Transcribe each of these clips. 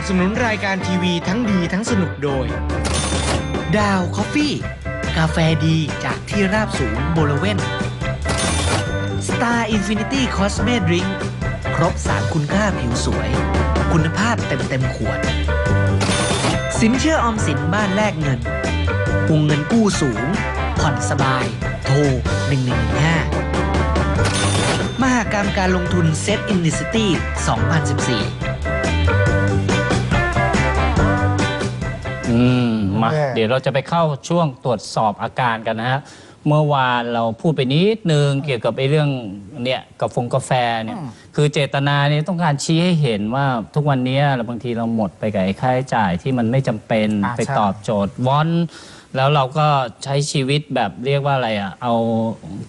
นับสนุนรายการทีวีทั้งดีทั้งสนุกโดย ดาวคอฟฟี่ กาแฟดีจากที่ราบสูงบริเวณ Star Infinity Cosme Drink ครบสารคุณค่าผิวสวย คุณภาพเต็มเต็มๆขวด สินเชื่อออมสินบ้านแลกเงินวงเงินกู้สูง ผ่อนสบาย โทร 1115มหากรรมการลงทุนเซ t อินดิสตี้2014 อืมมาแม่ เดี๋ยวเราจะไปเข้าช่วงตรวจสอบอาการกันนะฮะ เมื่อวานเราพูดไปนิดนึงเกี่ยวกับไอ้เรื่องเนี่ยกาแฟกาแฟเนี่ย คือเจตนาเนี่ยต้องการชี้ให้เห็นว่าทุกวันนี้เราบางทีเราหมดไปกับไอ้ค่าใช้จ่ายที่มันไม่จำเป็นอ่าไปใช่ ตอบโจทย์วอน แล้วเราก็ใช้ชีวิตแบบเรียกว่าอะไรอะ เอา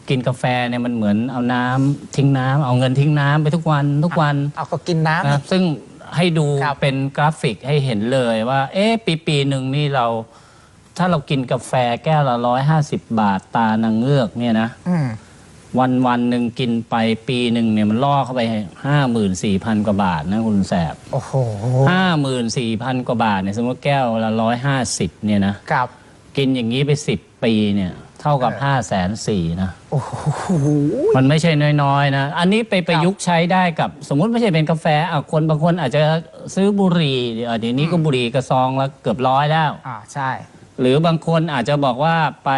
กินกาแฟเนี่ยมันเหมือนเอาน้ำทิ้งน้ำเอาเงินทิ้งน้ำไปทุกวันทุกวัน เอาก็กินน้ำนะครับซึ่ง ให้ดูครับเป็นกราฟิกให้เห็นเลยว่า เอ๊ะปีปีหนึ่งนี่เรา ถ้าเรากินกาแฟแก้วละร้อยห้าสิบบาทตานางเงือกเนี่ยนะ อืม วันวันหนึ่งกินไปปีหนึ่งเนี่ยมันล่อเข้าไปห้าหมื่นสี่พันกว่าบาทนะคุณแสบโอ้โหห้าหมื่นสี่พันกว่าบาทเนี่ยสมมติแก้วละร้อยห้าสิบเนี่ยนะ ครับ กินอย่างนี้ไปสิบปีเนี่ย เท่ากับเออห้าแสนสี่นะ โอ้โห มันไม่ใช่น้อยๆนะ อันนี้ไปประยุกต์ใช้ได้กับสมมุติไม่ใช่เป็นกาแฟอะคนบางคนอาจจะซื้อบุหรี่เดี๋ยวเดี๋ยวนี้ก็บุหรี่กระซองละเกือบร้อยแล้ว อ่าใช่ หรือบางคนอาจจะบอกว่าไป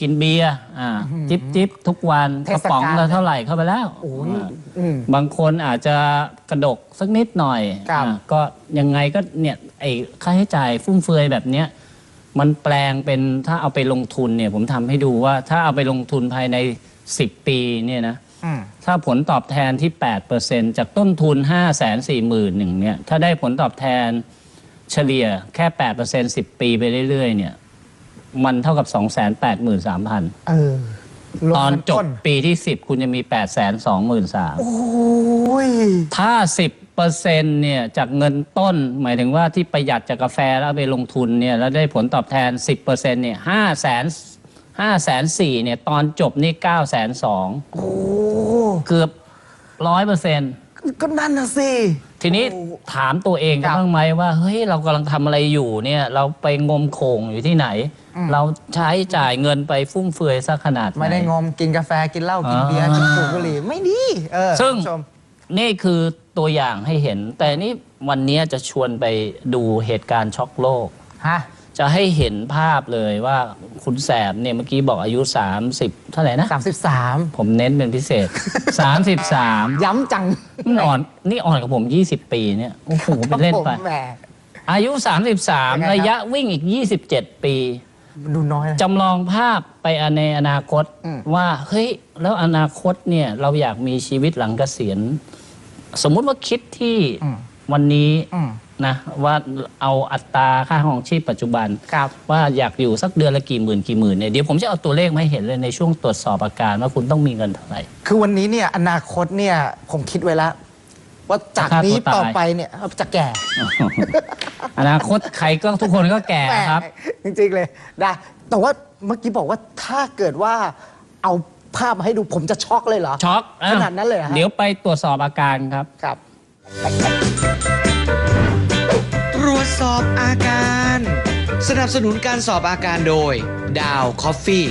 กินเบียร์อ่าจิบจิบทุกวันเทกระศกาล ป๋องละเท่าไหร่เข้าไปแล้วโอ้ยอ่าอืม บางคนอาจจะกระดกสักนิดหน่อยครับ อ่าก็ยังไงก็เนี่ยไอ้ค่าใช้จ่ายฟุ่มเฟือยแบบเนี้ย มันแปลงเป็นถ้าเอาไปลงทุนเนี่ยผมทำให้ดูว่าถ้าเอาไปลงทุนภายใน 10 ปีเนี่ยนะอืม ถ้าผลตอบแทนที่ 8%จากต้นทุน 5 4 0 0 0 0หมื่นหนึ่งเนี่ยถ้าได้ผลตอบแทนเฉลี่ยแค่ 8% 10 ปีไปเรื่อยๆเนี่ยมันเท่ากับ 283,000 เออลงตอนเงิจบต้นปีที่ 10 คุณจะมี 823,000 โอ้ย ถ้า 10% เนี่ยจากเงินต้น หมายถึงว่าที่ประหยัดจากกาแฟแล้วเอาไปลงทุนเนี่ยแล้วได้ผลตอบแทน 10%เนี่ย5แสน5แสน4เนี่ยตอนจบนี่9แสน2โอ้เกือบร้อยเปอร์เซ็นต์ก็นั่นน่ะสิ ทีนี้โอ้ถามตัวเองคกัรันบบ้างไหมว่าเฮ้ยเรากำลังทำอะไรอยู่เนี่ยเราไปงมโขงอยู่ที่ไหน อืม เราใช้จ่ายเงินไปฟุ่มเฟือยซะขนาดไหน ไม่ได้งมกินกาแฟกินเหล้ากินเบียร์อ่ากินสูบบุหรี่ไม่ดี เออซึ่ง คุณผู้ชม นี่คือตัวอย่างให้เห็น แต่นี่วันนี้จะชวนไปดูเหตุการณ์ช็อกโลก ฮะ จะให้เห็นภาพเลยว่าคุณแสบเนี่ยเมื่อกี้บอกอายุ 30 เท่าไหร่นะ สามสิบสามผมเน้นเป็นพิเศษ 33ย้ำจังนี่อ่อนนี่อ่อนกับผม 20 ปีเนี่ยโอ้โหเป็นเล่นไป ผมแหมอายุยังไงครั33บระยะวิ่งอีก 27 ปี ดูน้อยนะ จำลองภาพไปในอนาคตอืม ว่า เฮ้ย แล้วอนาคตเนี่ย เราอยากมีชีวิตหลังเกษียณ สมมุติว่าคิดที่อืมวันนี้อืมนะว่าเอาอัตราค่าของชีพปัจจุบันครับว่าอยากอยู่สักเดือนละกี่หมื่นกี่หมื่นเนี่ยเดี๋ยวผมจะเอาตัวเลขมาให้เห็นเลยในช่วงตรวจสอบอาการว่าคุณต้องมีเงินเท่าไหร่ คือวันนี้เนี่ยอนาคตเนี่ยผมคิดไว้แล้ว ว่าจากฆ่าตัวนี้ตายต่อไปเนี่ยจะแก่ อนาคตใครก็ทุกคนก็แก่ครับแหม่จริงๆเลยนะแต่ว่าเมื่อกี้บอกว่าถ้าเกิดว่าเอา ภาพมาให้ดูผมจะช็อกเลยเหรอ ช็อกขนาดนั้นเลยเหรอฮะ เดี๋ยวไปตรวจสอบอาการครับ ครับ ตรวจสอบอาการ สนับสนุนการสอบอาการโดย ดาวคอฟฟี่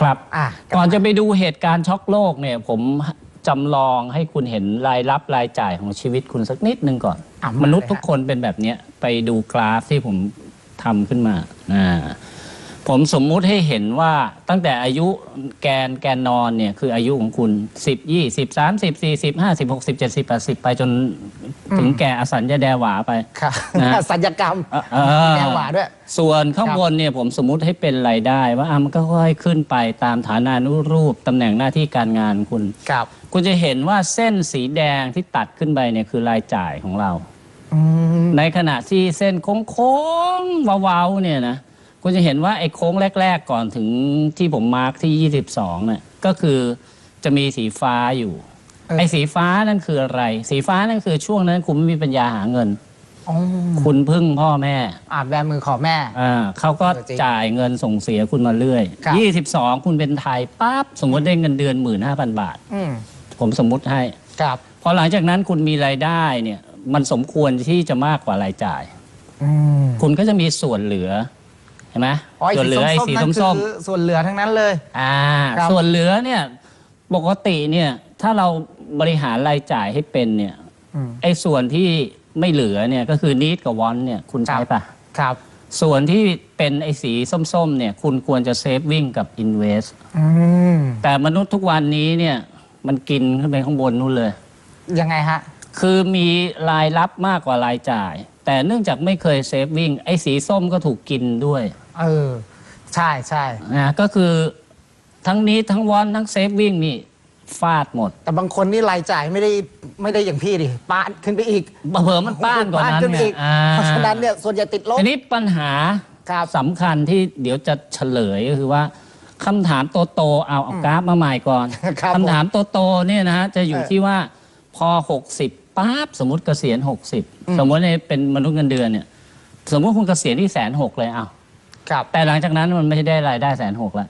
ครับ อะก่อนจะไปดูเหตุการณ์ช็อกโลกเนี่ย ผมจำลองให้คุณเห็นรายรับรายจ่ายของชีวิตคุณสักนิดนึงก่อน อะามนุษย์เลยฮะ ทุกคนเป็นแบบเนี้ยไปดูกราฟที่ผมทำขึ้นมาอ่า ผมสมมุติให้เห็นว่าตั้งแต่อายุแกนแกนนอนเนี่ยคืออายุของคุณ 10 20 30 40 50 60 70 80 ไปจนถึงแก่อสัญญาแดหวาไปครับนะสัญญกรรมเออเออแกหวาด้วย ส่วนข้างบนเนี่ยผมสมมุติให้เป็นรายได้ ว่าอะมันก็ค่อยๆขึ้นไปตามฐานานุรูปตำแหน่งหน้าที่การงานคุณครับ คุณจะเห็นว่าเส้นสีแดงที่ตัดขึ้นไปเนี่ยคือรายจ่ายของเราอืมในขณะที่เส้นโค้งๆวาวๆเนี่ยนะ คุณจะเห็นว่าไอ้โค้งแรก ๆ ก่อนถึงที่ผมมาร์กที่ 22เนี่ยก็คือจะมีสีฟ้าอยู่ เออ ไอ้สีฟ้านั่นคืออะไร สีฟ้านั่นคือช่วงนั้นคุณไม่มีปัญญาหาเงิน อ๋อคุณพึ่งพ่อแม่อ่าแบมือขอแม่ อ่าเขาก็เออจริงจ่ายเงินส่งเสียคุณมาเรื่อย ครับ 22 คุณเป็นไทยปั๊บสมมติได้เงินเดือน 15,000 บาท อืมผมสมมุติให้ ครับ พอหลังจากนั้นคุณมีรายได้เนี่ยมันสมควรที่จะมากกว่ารายจ่าย อืม คุณก็จะมีส่วนเหลือ เห็นไหมอ๋อไอ้ส่วนเหลือไอ้สีนั่นส้มคือส่วนเหลือทั้งนั้นเลยๆอ่าครับ ส่วนเหลือเนี่ยปกติเนี่ยถ้าเราบริหารรายจ่ายให้เป็นเนี่ยอืม ไอ้ส่วนที่ไม่เหลือเนี่ยก็คือนิดกับวอนเนี่ยคุณใช้ปะครับส่วนที่เป็นไอ้สีส้มๆเนี่ยคุณควรจะเซฟวิ่งกับอินเวสอืมแต่มนุษย์ทุกวันนี้เนี่ยมันกินขึ้นไปข้างบนนู่นเลย ยังไงฮะ คือมีรายรับมากกว่ารายจ่าย แต่เนื่องจากไม่เคยเซฟวิ่ง ไอ้สีส้มก็ถูกกินด้วยเออ ใช่ใช่ นะก็คือทั้งนี้ทั้งวอนทั้งเซฟวิ่งนี่ฟาดหมดแต่บางคนนี่รายจ่ายไม่ได้ไม่ได้อย่างพี่ดิปานขึ้นไปอีกเผลอๆมันป้านกว่านั้นขึ้นไปเนี่อียกอ่าเพราะฉะนั้นเนี่ยส่วนใหญ่ติดลบ ทีนี้ปัญหาครับสำคัญที่เดี๋ยวจะเฉลยก็คือว่าคำถามโตๆเอาเอากราฟมาใหม่ก่อนครับคำถามโตๆเนี่ยนะฮะจะอยู่เออที่ว่าพอ 60 ปั๊บสมมติเกษียณอืม60สมมติในเป็นมนุษย์เงินเดือนเนี่ย สมมติคุณเกษียณที่แสนหกเลยเอาครับ แต่หลังจากนั้นมันไม่ได้รายได้แสนหกแล้ว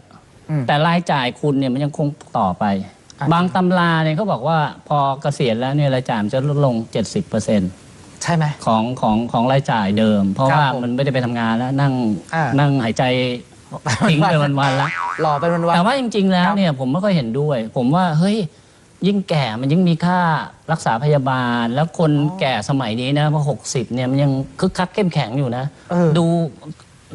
อืมแต่รายจ่ายคุณเนี่ยมันยังคงต่อไปอะบางตำราเนี่ยเขาบอกว่าพอเกษียณแล้วเนี่ยรายจ่ายมันจะลดลง 70%ใช่ไหมของของของรายจ่ายเดิม เพราะครับว่าผมมันไม่ได้ไปทำงานแล้วนั่งอ่านั่งหายใจทิ้งไปวันๆแล้วหล่อเป็นวันวันแต่ว่าจริง ๆ แล้ควรับเนี่ยผมไม่ค่อยเห็นด้วย ผมว่าเฮ้ย ยิ่งแก่มันยิ่งมีค่ารักษาพยาบาล แล้วคนแก่สมัยนี้นะพอหกสิบเนี่ยมันยังคึกคักเข้มแข็งอยู่นะ เออ ดู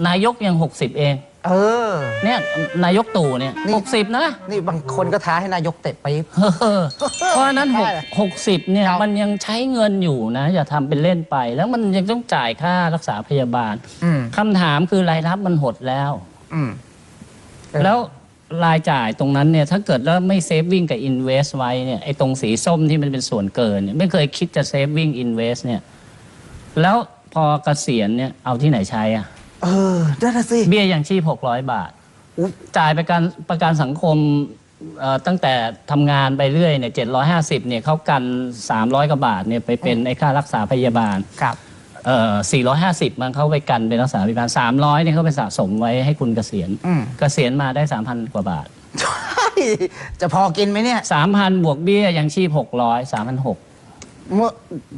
นายกยังหกสิบเอง เออ เนี่ยนายกตู่เนี่ยนี่ หกสิบนะ นี่บางคนก็ท้าให้นายกเตะไปบ เออเพราะฉะนั้นหกใช่หกสิบเนี่ยครับมันยังใช้เงินอยู่นะ อย่าทำเป็นเล่นไป แล้วมันยังต้องจ่ายค่ารักษาพยาบาลอืม คำถามคือรายรับมันหดแล้ว อืม เออ แล้ว รายจ่ายตรงนั้นเนี่ยถ้าเกิดแล้วไม่เซฟวิ่งกับอินเวสไว้เนี่ยไอ้ตรงสีส้มที่มันเป็นส่วนเกินเนี่ยไม่เคยคิดจะเซฟวิ่งอินเวสเนี่ยแล้วพอเกษียณเนี่ยเอาที่ไหนใช้อะเออนั่นน่ะสิเบี้ยยังชีพ600 บาทอุ๊ยจ่ายประกันประกันสังคมเอ่อตั้งแต่ทำงานไปเรื่อยเนี่ย750เนี่ยเขากัน300กว่าบาทเนี่ยไปเป็นไอ้ค่ารักษาพยาบาลครับ เอ่อ450 มันเขาไปกันเป็นรักษาพยาบาล300เนี่ยเขาไปสะสมไว้ให้คุณเกษียณอืม เกษียณมาได้ 3,000 กว่าบาท ใช่จะพอกินไหมเนี่ย3,000 บวกเบี้ยยังชีพ 600 3,600เมื่อ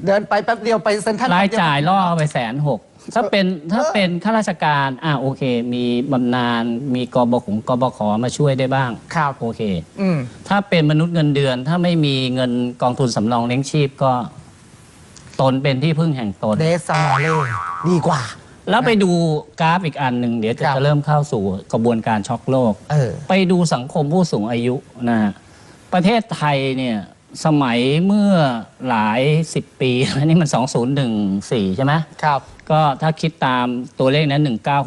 เดินไปแป๊บเดียวไปเซ็นทรัลรายจ่ายล่อไปแสนหกถ้าเป็นถ้าเป็นข้าราชการอ่าโอเค มีบำนาญมีกบขงกบขมาช่วยได้บ้างครับโอเค อืม ถ้าเป็นมนุษย์เงินเดือนถ้าไม่มีเงินกองทุนสำรองเลี้ยงชีพก็ ตนเป็นที่พึ่งแห่งตน เดซามาเล่ดีกว่า แล้วไปดูกราฟอีกอันหนึ่งเดี๋ยวจะครับ จะเริ่มเข้าสู่กระบวนการช็อกโลก เออ ไปดูสังคมผู้สูงอายุนะฮะประเทศไทยเนี่ยสมัยเมื่อหลายสิบปี อันนี้มัน 2014 ใช่ไหมครับ ก็ถ้าคิดตามตัวเลขนั้น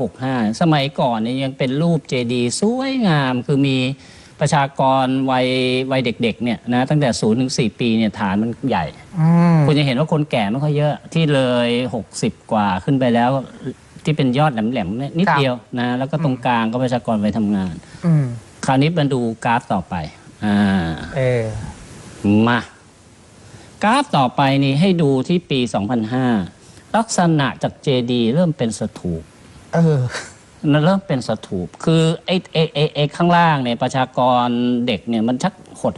1965 สมัยก่อนเนี่ยยังเป็นรูปเจดีย์สวยงามคือมี ประชากรวัยวัยเด็กๆเนี่ยนะตั้งแต่0ถึง4ปีเนี่ยฐานมันใหญ่ อืมคุณจะเห็นว่าคนแก่ไม่ค่อยเยอะที่เลย 60 กว่าขึ้นไปแล้วที่เป็นยอดแหลมๆเนี่ยนิดครับเดียวนะแล้วก็ตรงกลางก็ประชากรไปทำงาน อืมคราวนี้มาดูกราฟต่อไปอ่าเออมากราฟต่อไปนี่ให้ดูที่ปี 2005 ลักษณะจากเจดีเริ่มเป็นสถูปเออ มันเริ่มเป็นสถูป คือไอ้ไอ้ไอ้ไอ้ข้างล่างเนี่ยประชากรเด็กเนี่ยมันชัก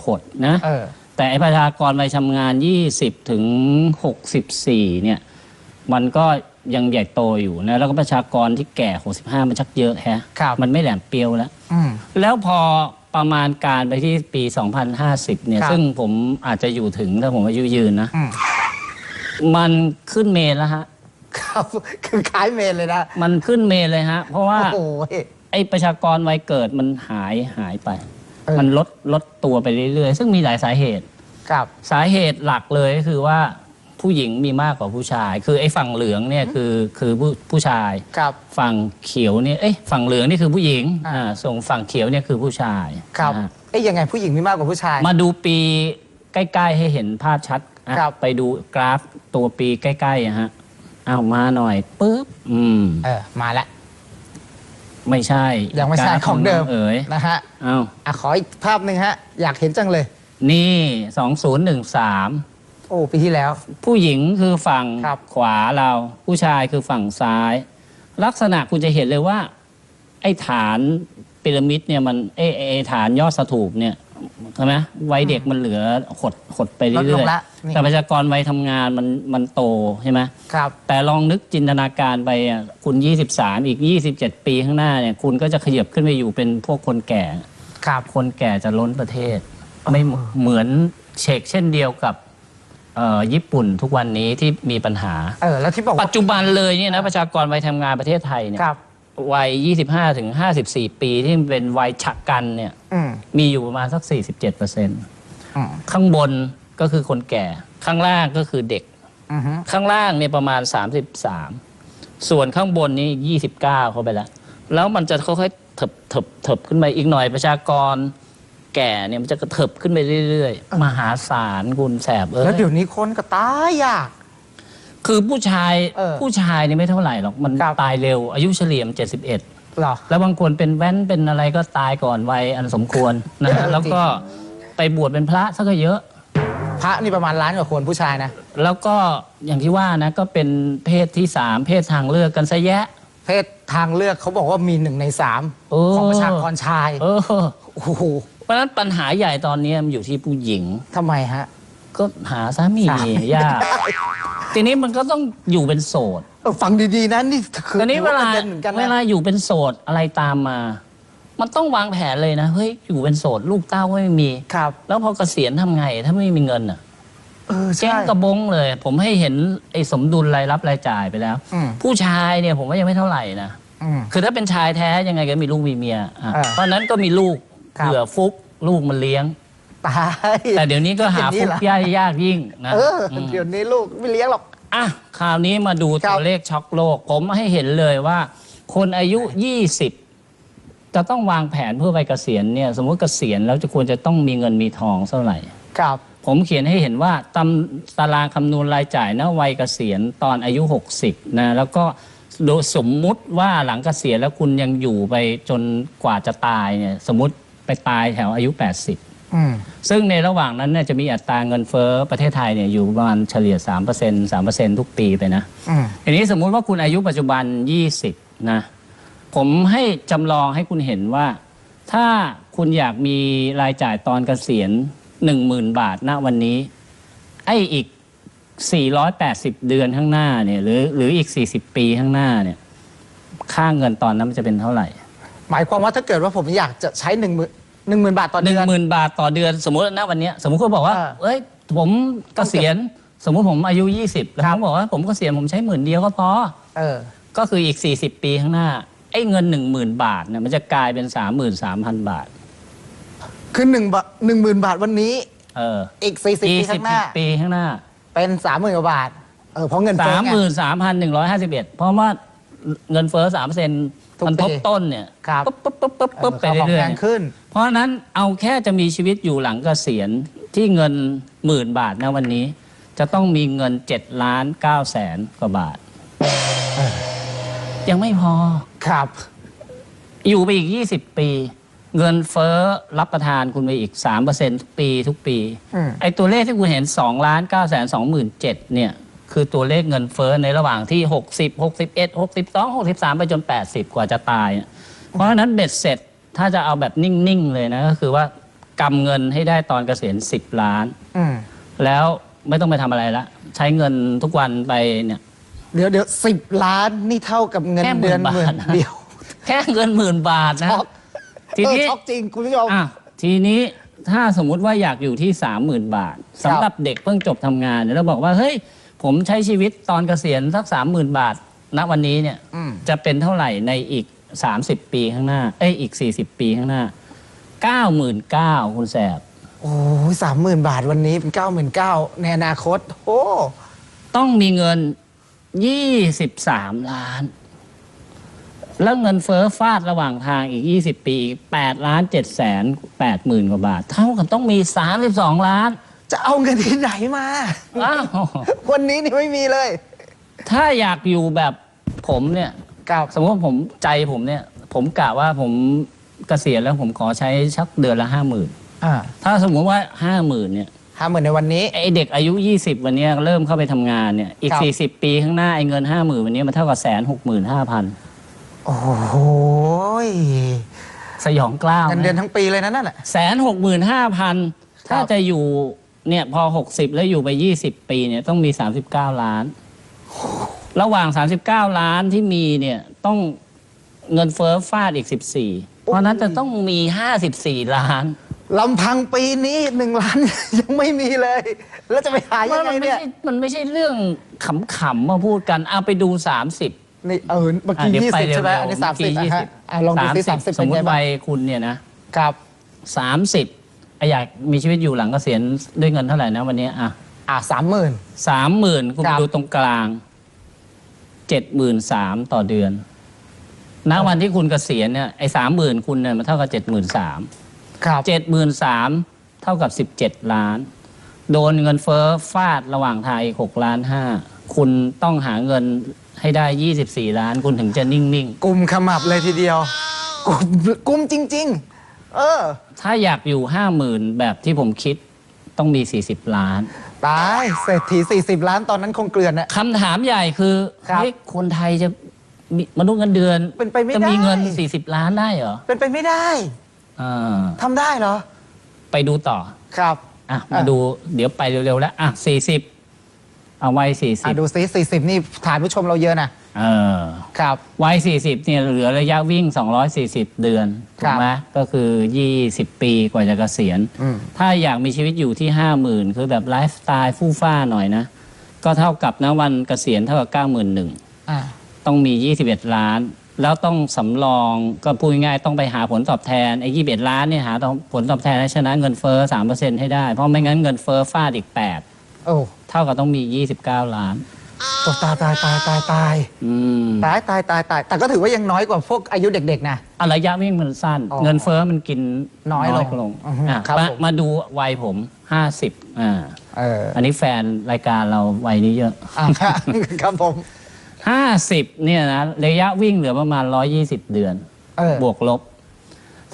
หดๆนะ เออ แต่ไอ้ประชากรวัยทำงาน 20 ถึง 64 เนี่ย มันก็ยังใหญ่โตอยู่นะ แล้วก็ประชากรที่แก่ 65 มันชักเยอะแฮะ ครับ มันไม่แหลมเปรียวแล้ว อืม แล้วพอประมาณการไปที่ปี 2050 เนี่ย ครับ ซึ่งผมอาจจะอยู่ถึงถ้าผมอายุยืนนะ อืม มันขึ้นเมนแล้วฮะ ครับคือคล้ายเมนเลยนะมันขึ้นเมนเลยฮะ เพราะว่า โอ้โหไอ้ประชากรวัยเกิดมันหายหายไป เออ มันลดลดตัวไปเรื่อยๆ ซึ่งมีหลายสาเหตุ ครับ สาเหตุหลักเลยก็คือว่าผู้หญิงมีมากกว่าผู้ชาย คือไอ้ฝั่งเหลืองเนี่ยคือคือผู้ผู้ชาย ครับ ฝั่งเขียวเนี่ยเอ้ยฝั่งเหลืองนี่คือผู้หญิงอ่า อ่าส่งฝั่งเขียวเนี่ยคือผู้ชายครับนะฮะเอ้ยยังไงผู้หญิงมีมากกว่าผู้ชาย มาดูปีใกล้ ๆ ให้เห็นภาพชัดอะครับ ไปดูกราฟตัวปีใกล้ๆอะฮะ เอามาหน่อยปุ๊บอืม เออมาแล้วไม่ใช่ยังไม่ใช่กราฟของเดิมน้เอ๋ยนะฮะเอาอะขออีกภาพหนึ่งฮะ อยากเห็นจังเลย นี่2013โอ้ปีที่แล้ว ผู้หญิงคือฝั่งครับ ขวาเรา ผู้ชายคือฝั่งซ้าย ลักษณะคุณจะเห็นเลยว่า ไอ้ฐานพีระมิดเนี่ยมันไอ้ไอ้ไอ้ฐานยอดสถูปเนี่ย ใช่ไหมวัยเด็กมันเหลือหดหดไปลดลเรื่องยละนี่ ๆแต่ประชากรวัยทำงานมันมันโตใช่ไหมครับ แต่ลองนึกจินตนาการไปอะคุณ 23 อีก 27 ปีข้างหน้าเนี่ยคุณก็จะขยับขึ้นไปอยู่เป็นพวกคนแก่ ครับ คนแก่จะล้นประเทศ ไม่เหมือนเชกเช่นเดียวกับเอ่อญี่ปุ่นทุกวันนี้ที่มีปัญหา เออ แล้วที่บอกปัว่าจจุบันเลยเนี่ยนะประชากรวัยทำงานประเทศไทยเนี่ย ครับ วัย 25ถึง54 ปีที่เป็นวัยฉักกันเนี่ยอืมมีอยู่ประมาณสัก 47เปอร์เซ็นต์อืมข้างบนก็คือคนแก่ ข้างล่างก็คือเด็ก อือฮึข้างล่างเนี่ยประมาณ 33 ส่วนข้างบนนี่29 เข้าไปแล้ว แล้วมันจะค่อยๆเถิบเถิบเถิบขึ้นไปอีกหน่อยประชากร แก่เนี่ยมันจะกระเถิบขึ้นไปเรื่อยๆ มหาศาลคุณแสบเอ้แล้วยเดี๋ยวนี้คนก็ตายยาก คือผู้ชายเออผู้ชายนี่ไม่เท่าไหร่หรอกมันครับ ตายเร็ว อายุเฉลี่ยม 71 เหรอ แล้วบางคนเป็นแว้นเป็นอะไรก็ตายก่อนวัยอันสมควรนะเอฮะอแล้วก็ไปบวชเป็นพระซะก็เยอะ พระนี่ประมาณล้านกว่าคนผู้ชายนะ แล้วก็อย่างที่ว่านะก็เป็นเพศที่สามเพศทางเลือกกันซะแยะ เพศทางเลือกเขาบอกว่ามีหนึ่งในสามโอ้ ของประชากรชาย เออ โอ้โหเพราะฉะนั้นปัญหาใหญ่ตอนนี้มันอยู่ที่ผู้หญิง ทำไมฮะ ก็หาสามีสามี ยาก ทีนี้มันก็ต้องอยู่เป็นโสดเออฟังดีๆนะนี่คือตอนนี้เวลาประด็นเหมือนกันเวลานะอยู่เป็นโสดอะไรตามมา มันต้องวางแผนเลยนะเฮ้ยอยู่เป็นโสดลูกเต้าก็ไม่มี ครับ แล้วพอเกษียณทำไง ถ้าไม่มีเงินอะเออเจ๊งใช่กระบงเลย ผมให้เห็นไอ้สมดุลรายรับรายจ่ายไปแล้ว อืม ผู้ชายเนี่ยผมว่ายังไม่เท่าไหร่นะ อืม คือถ้าเป็นชายแท้ยังไงก็มีลูกมีเมียอะอ่าเพราะฉะนั้นก็มีลูกครับ เผื่อฟุกลูกมันเลี้ยง ตายแต่เดี๋ยวนี้ก็หาอย่างนี้ฟุกเหรอยากยากยิ่งนะเอออมเดี๋ยวนี้ลูกไม่เลี้ยงหรอกอะคราวนี้มาดูครัตับวเลขช็อกโลก ผมให้เห็นเลยว่า คนอายุ 20 จะต้องวางแผนเพื่อไปเกษียณเนี่ย สมมติเกษียณแล้วจะควรจะต้องมีเงินมีทองเท่าไหร่ครับ ผมเขียนให้เห็นว่าตำตารางคำนวณรายจ่ายณวัยเกษียณตอนอายุ 60นะแล้วก็โดยสมมุติว่าหลังเกษียณแล้วคุณยังอยู่ไปจนกว่าจะตายเนี่ย สมมติไปตายแถวอายุ 80อืม ซึ่งในระหว่างนั้นเนี่ยจะมีอัตราเงินเฟ้อประเทศไทยเนี่ยอยู่ประมาณเฉลี่ย 3% 3%ทุกปีไปนะอืมทีนี้สมมุติว่าคุณอายุปัจจุบัน 20 นะ ผมให้จำลองให้คุณเห็นว่า ถ้าคุณอยากมีรายจ่ายตอนเกษียณ 10,000 บาทณวันนี้ ไอ้อีก 480 เดือนข้างหน้าเนี่ยหรือหรืออีก 40 ปีข้างหน้าเนี่ยค่าเงินตอนนั้นมันจะเป็นเท่าไหร่ หมายความว่าถ้าเกิดว่าผมอยากจะใช้หนึ่ง หมื่นหนึ่งหมื่นบาทต่อหนึ่เดืงอน หมื่นบาทต่อเดือนสมมติณวันเนี้ยสมมติเขาบอกว่า เออเอ้ยผมเกษียณสมมติผมอายุ 20 แล้วครัผบ มบอกว่าผมเกษียณผมใช้หมื่นเดียวก็พอ เออ ก็คืออีก 40 ปีข้างหน้า ไอ้เงิน 10,000 บาทเนี่ยมันจะกลายเป็น 33,000 บาท คือหนึ่งบาทหนึ่งหมื่นบาทวันนี้เอออีกสี่สิบปีข้างหน้า40ปีข้างหน้า เป็นสามหมื่นกว่าบาท เออเพราะเงินเฟ้อไง 33,151 เพราะว่าเงินเฟ้อ3%เทุกมันทบปี ต้นเนี่ยครับปุ๊บปุ๊บปุ๊บปุ๊บปุ๊บไปเออของเรื่อแพยงขึ้นๆเพราะฉะนั้นเอาแค่จะมีชีวิตอยู่หลังเกษียณที่เงินหมื่นบาทนะวันนี้ จะต้องมีเงิน7ล้าน9แสนกว่าบาท ยังไม่พอ ครับ อยู่ไปอีก 20 ปี เงินเฟ้อรับประทานคุณไปอีก 3%ทุกปีทุกปี อืม ไอ้ตัวเลขที่คุณเห็น 2 ล้าน9แสน2 7 0 0เนี่ย คือตัวเลขเงินเฟ้อในระหว่างที่ 60 61 62 63 ไปจน 80 กว่าจะตายอะเพราะฉะนั้นเบ็ดเสร็จถ้าจะเอาแบบนิ่ง ๆ เลยนะก็คือว่ากำเงินให้ได้ตอนเกษียณ 10 ล้าน อืมแล้วไม่ต้องไปทำอะไรละใช้เงินทุกวันไปเนี่ย เดี๋ยวเดี๋ยวสิบล้านนี่เท่ากับเงินแค่หมื่เดือนนบาท หมื่นเดียว แค่เงินหมื่นบาทนะ ช็อกทีเออนี้ ช็อกจริงคุณผู้ชม อะทีนี้ถ้าสมมุติว่าอยากอยู่ที่ 30,000 บาทสำหรับเด็กเพิ่งจบทำงานเนี่ยเราบอกว่า เฮ้ย ผมใช้ชีวิตตอนเกษียณสัก30,000บาท ณวันนี้เนี่ยอืม จะเป็นเท่าไหร่ในอีก 30 ปีข้างหน้า เอ้ยอีก 40 ปีข้างหน้า 99,000คุณแสบ โอ้ยสามหมื่นบาทวันนี้เป็นเก้าหมื่นเก้าในอนาคต โอ้ ต้องมีเงิน 23 ล้าน แล้วเงินเฟ้อฟาดระหว่างทางอีก 20 ปีอีก8ล้าน7แสน8หมื่นกว่าบาท เท่ากับต้องมี 32 ล้าน จะเอาเงินที่ไหนมา อ้าววันนี้นี่ไม่มีเลย ถ้าอยากอยู่แบบผมเนี่ยครับ สมมติว่าผมใจผมเนี่ย ผมกะว่าผมเกษียณแล้วผมขอใช้ชักเดือนละห้าหมื่นอ่าถ้าสมมติว่าห้าหมื่นเนี่ยห้าหมื่นในวันนี้ ไอเด็กอายุ 20 วันเนี้ยเริ่มเข้าไปทำงานเนี่ยอีก ครับ 40 ปีข้างหน้าไอเงินห้าหมื่นวันนี้มันเท่ากับแสนหกหมื่นห้าพันโอ้โหยสยองกล้าวเงินเดือนทั้งปีเลยนะนั่นแหละ แสนหกหมื่นห้าพันครับถ้าจะอยู่ เนี่ยพอ 60 แล้วอยู่ไป 20 ปีเนี่ยต้องมี 39 ล้าน ระหว่าง 39 ล้านที่มีเนี่ยต้องเงินเฟ้อฟาดอีก 14 เพราะฉะนั้นจะต้องมี 54 ล้าน ลำพังปีนี้หนึ่งล้าน ยังไม่มีเลย แล้วจะไปหายังไงมันไม่เนี่ยใช่มันไม่ใช่เรื่องขำๆมาพูดกันเอาไปดู 30 นี่เออเมื่ออะกี้เดี๋ยวยี่ไปสิบเร็วใช่ไหมๆอันนี้เมื่สามอสิกี้บ20ฮะอะลองดูที่สามสิบสมมเป็นติไงบ้างวัยคุณเนี่ยนะครับ สามสิบ อยากมีชีวิตอยู่หลังเกษียณด้วยเงินเท่าไหร่นะวันนี้อะอะสามหมื่น สามหมื่นคุณครับดูตรงกลางเจ็ดหมื่นสามต่อเดือนณวันที่คุณเกษียณเนี่ยไอ้สามหมื่นคุณเนี่ยมันเท่ากับเจ็ดหมื่นสาม ครับ เจ็ดหมื่นสามเท่ากับสิบเจ็ดล้าน โดนเงินเฟ้อฟาดระหว่างทางอีกหกล้านห้าคุณต้องหาเงินให้ได้ยี่สิบสี่ล้าน คุณถึงจะนิ่งกลุ่มขมับเลยทีเดียวกลุ่มกลุ่มจริง ๆ เออๆถ้าอยากอยู่ห้าหมื่นแบบที่ผมคิดต้องมีสี่สิบล้าน ตายเศรษฐี40 ล้านตอนนั้นคงเกลือนน่ะคำถามใหญ่คือครับ เฮ้ยคนไทยจะมีมนุษย์เงินเดือนเป็นไปไม่จะมีได้เงิน 40 ล้านได้เหรอเป็นไปไม่ได้อ่าทำได้เหรอ ไปดูต่อครับ อะอะมาดูเดี๋ยวไปเร็วๆแล้ว อะ 40 เอาวัยอะดู40ซิ40 นี่ฐานผู้ชมเราเยอะนะเออครับ วัย40เนี่ยเหลือระยะวิ่ง 240 เดือนถูครักบไหมก็คือ 20 ปีกว่าจะเกษียณ อืม ถ้าอยากมีชีวิตอยู่ที่ 50,000 คือแบบไลฟ์สไตล์ฟู่ฟ้าหน่อยนะ ก็เท่ากับนะวันเกษียณเท่ากับ 91,000 อ่า ต้องมี 21 ล้าน แล้วต้องสำรองก็พูดง่ายๆต้องไปหาผลตอบแทนไอ้21 ล้านเนี่ยหาผลตอบแทนให้ชนะเงินเฟ้อ3%ให้ได้ เพราะไม่งั้นเงินเฟ้อฟาดอีกโอ้8 เท่ากับต้องมี 29 ล้านตัวตายตายตายตายตายอืมตายตายตายตายแต่ก็ถือว่ายังน้อยกว่าพวกอายุเด็กๆนะ อะระยะวิ่งมันสั้น อ๋อเงินเฟ้อมันกินน้อยลงลงอือฮึอะครับมาผม มาดูวัยผม 50อ่าเอออันนี้แฟนรายการเราวัยนี้เยอะ อะครับผม 50เนี่ยนะระยะวิ่งเหลือประมาณ 120 เดือน เออบวกลบ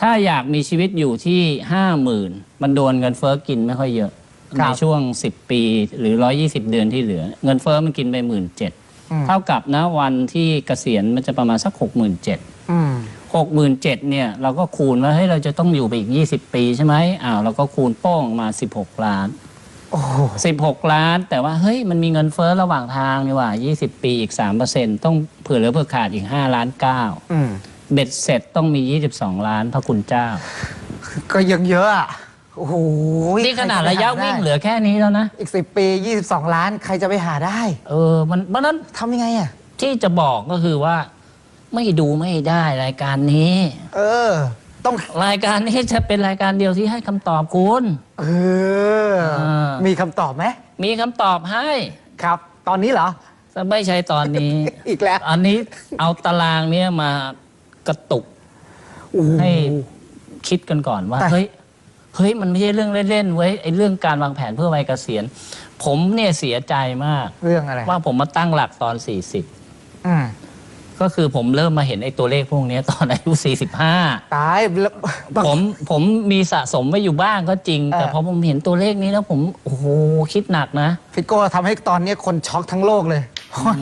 ถ้าอยากมีชีวิตอยู่ที่ห้าหมื่นมันโดนเงินเฟ้อกินไม่ค่อยเยอะครั ในบช่วง 10 ปีหรือ 120 เดือนที่เหลือ เงินเฟ้อมันกินไปหมื่นเจ็ดอืมเท่ากับนะวันที่เกษียณมันจะประมาณสักหกหมื่นเจ็ดอืมหกหมื่นเจ็ดเนี่ยเราก็คูณว่าเฮ้ยเราจะต้องอยู่ไปอีก 20 ปีใช่ไหมอ้าวเราก็คูณโป้งมา 16 ล้านโอ้โห16ล้าน แต่ว่าเฮ้ยมันมีเงินเฟ้อระหว่างทางนี่หว่า 20 ปีอีก 3%ต้องเผื่อเหลือเผื่อขาดอีก 5 ล้าน9อืมเบ็ดเสร็จต้องมี 22 ล้านพระคุณเจ้า ก็ยังเยอะอะ โอ้โหนี่ขนาดใคจระยะไปหวิ่งได้เหลือแค่นี้แล้วนะ อีก 10 ปี 22 ล้านใครจะไปหาได้ เออ มันเพราะฉะนั้นทำยังไงอะ ที่จะบอกก็คือว่า ไม่ดูไม่ได้รายการนี้ เออ ต้อง รายการนี้จะเป็นรายการเดียวที่ให้คำตอบคุณ เอออ่ามีมีคำตอบไหมมีคำตอบให้ครับ ตอนนี้เหรอ แต่ไม่ใช่ตอนนี้ อีกแล้วอันนี้เอาตารางเนี้ยมากระตุก โอ้โห ให้คิดกันก่อนว่าแต่ เฮ้ย เฮ้ยมันไม่ใช่เรื่องเล่นๆเว้ยไอ้เรื่องการวางแผนเพื่อวัยเกษียณ ผมเนี่ยเสียใจมาก เรื่องอะไรว่าผมมาตั้งหลักตอน40อืมก็คือผมเริ่มมาเห็นไอ้ตัวเลขพวกเนี้ยตอนอายุ 45 ตายแล้วบางผมผมมีสะสมไว้อยู่บ้างก็จริงเออแต่พอผมเห็นตัวเลขนี้แล้วผมโอ้โหคิดหนักนะ พี่โก้ทำให้ตอนนี้คนช็อกทั้งโลกเลย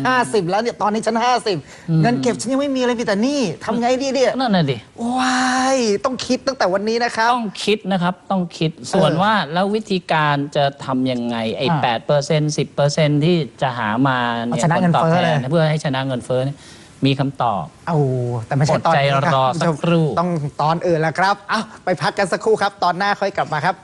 ห้าสิบแล้วเนี่ยตอนนี้ฉันห้าสิบเงินเก็บฉันยังไม่มีเลยมีแต่หนี่ทำไงดีเนี่ยนั่นน่ะดิว้ายต้องคิดตั้งแต่วันนี้นะครับ ต้องคิดนะครับต้องคิดส่วนเออว่าแล้ววิธีการจะทำยังไงไอ้อ่าแปดเปอร์เซ็นต์สิบเปอร์เซ็นที่จะหามาเนี่ยเอาชนะเงินผลตอบเฟ้อแทเลยนเพื่อให้ชนะเงินเฟ้อเนี่ยมีคำตอบ เอาแต่ไม่ใช่อดตอนใจนี้คบรอสักครู่ ต้องตอนอื่นแล้วครับ เอาไปพักกันสักครู่ครับ ตอนหน้าค่อยกลับมาครับ